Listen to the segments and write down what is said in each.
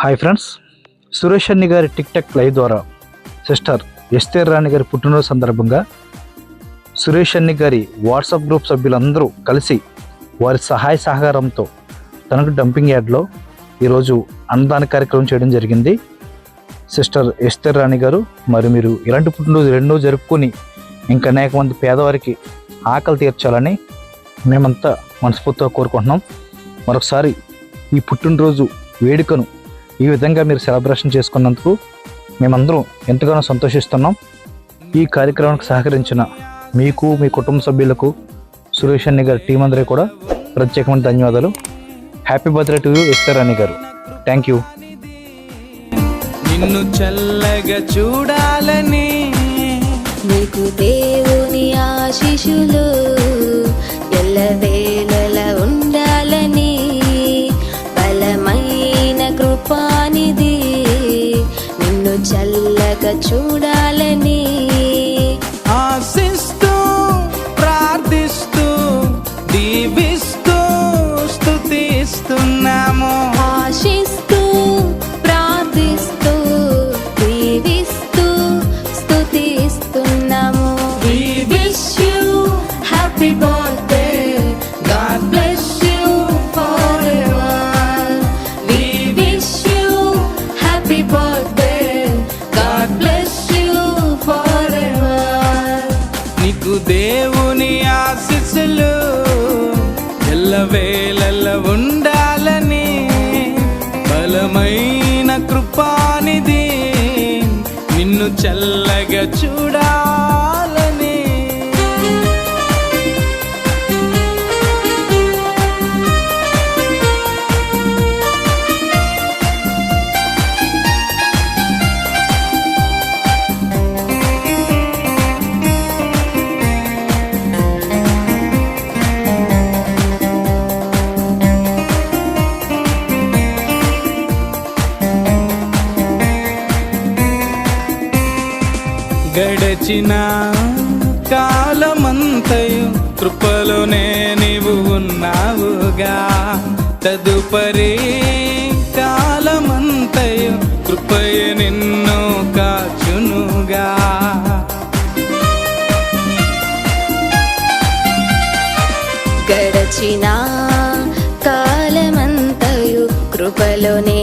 Hi friends Suresh అన్ని గారి TikTok live ద్వారా సిస్టర్ ఎస్తేర్ రాణి గారి పుట్టినరోజు సందర్భంగా సురేష్ అన్ని గారి వాట్సాప్ గ్రూప్ సభ్యులందరూ కలిసి వారి సహాయ సహకారంతో తనకు డంపింగ్ యార్డ్లో ఈరోజు అన్నదాన కార్యక్రమం చేయడం జరిగింది. సిస్టర్ ఎస్తేర్ రాణి గారు మరి మీరు ఇలాంటి పుట్టినరోజు రెండో జరుపుకొని ఇంకా అనేక మంది పేదవారికి ఆకలి తీర్చాలని మేమంతా మనస్ఫూర్తిగా కోరుకుంటున్నాం. మరొకసారి ఈ పుట్టినరోజు వేడుకను ఈ విధంగా మీరు సెలబ్రేషన్ చేసుకున్నందుకు మేమందరం ఎంతగానో సంతోషిస్తున్నాం. ఈ కార్యక్రమానికి సహకరించిన మీకు మీ కుటుంబ సభ్యులకు సురేష్ అన్ని గారి టీం అందరికీ కూడా ప్రత్యేకమైన ధన్యవాదాలు. హ్యాపీ బర్త్డే టు యూ ఇస్తారని గారు. థ్యాంక్ యూ నిన్ను చల్లగా చూడాలని నీకు దేవుని ఆశిషులు చూడాలని దేవుని ఆశిస్సులు ఎల్లవేళల ఉండాలని బలమైన కృపానిది నిన్ను చల్లగా చూడాలి గడచిన కాలమంతయు కృపలోనే నీవు ఉన్నావుగా. తదుపరి కాలమంతయు కృపయ నిన్ను కాచునుగా. గడచిన కాలమంతయు కృపలోనే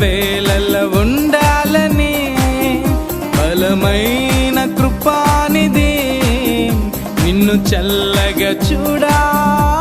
వేళల ఉండాలని బలమైన కృపానిది నిన్ను చల్లగా చూడాలని